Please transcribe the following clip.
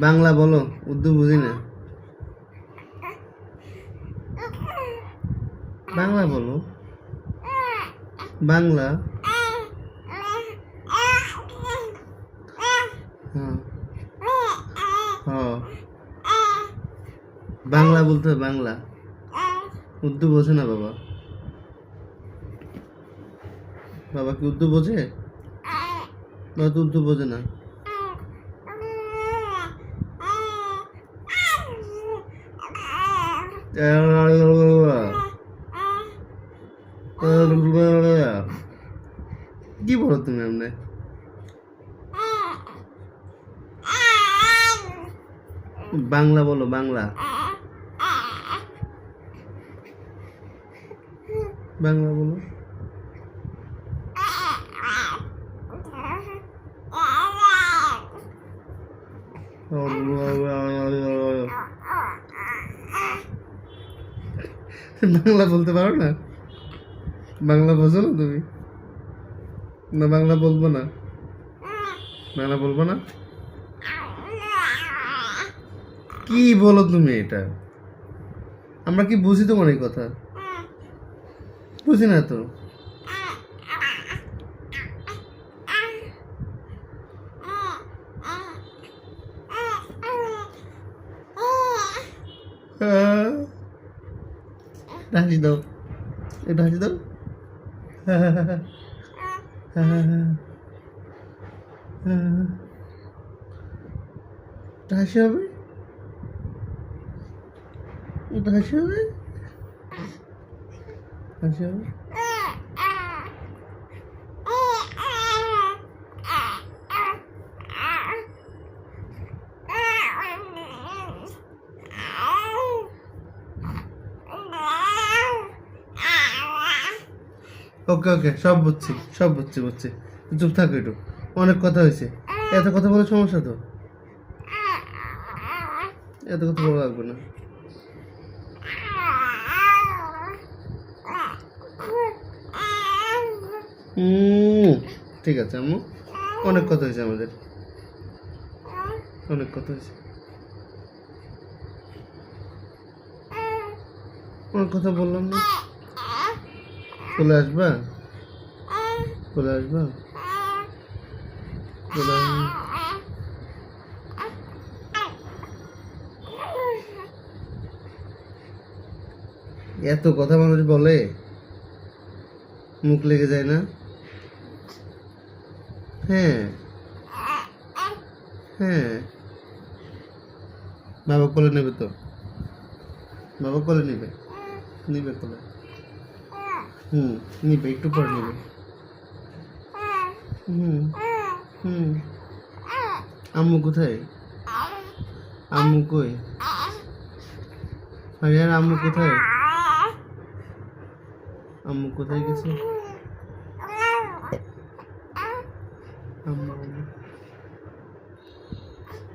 বাংলা বলো, উর্দু বুঝি না। বাংলা বলো। বাংলা। হ্যাঁ। হ্যাঁ। বাংলা বলতে বাংলা। উর্দু বোঝে না বাবা। বাবা কি উর্দু বোঝে? বাবা তো উর্দু বোঝে না। কি বলো তুমি এমনি? বাংলা বলো, বাংলা। বাংলা বলো। বাংলা বলতে পারো না? বাংলা বোঝো না তুমি? না, বাংলা বলব না। বাংলা বলব না? কি বলো তুমি এটা? আমরা কি বুঝি তোমার এই কথা? বুঝি না তো? আহ, হাসি দাও। এটা হাসি দাও। এটা হাসি হবে এটা হাসি হবে? হাসি হবে? ওকে ওকে, সব বুঝছি সব বুঝছি বুঝছি। চুপ থাকো একটু, অনেক কথা হয়েছে। এত কথা বলে সমস্যা তো? এত কথা বলা লাগবে না। ঠিক আছে, আম্মু। অনেক কথা হয়েছে আমাদের। অনেক কথা হয়েছে। অনেক কথা বললাম না। চলে আসবা? চলে আসবা? চলে এত কথা মানুষ বলে, মুখ লেগে যায় না? হ্যাঁ। হ্যাঁ। বাবা কোলে নেবে তো? বাবা কোলে নেবে? নিবে কোলে। হুম নিবে একটু পর নিবে। হুম হুম। আম্মু কোথায়? আম্মু কই? আরে, আম্মু কোথায়? আম্মু কোথায় গেছে? আম্মু।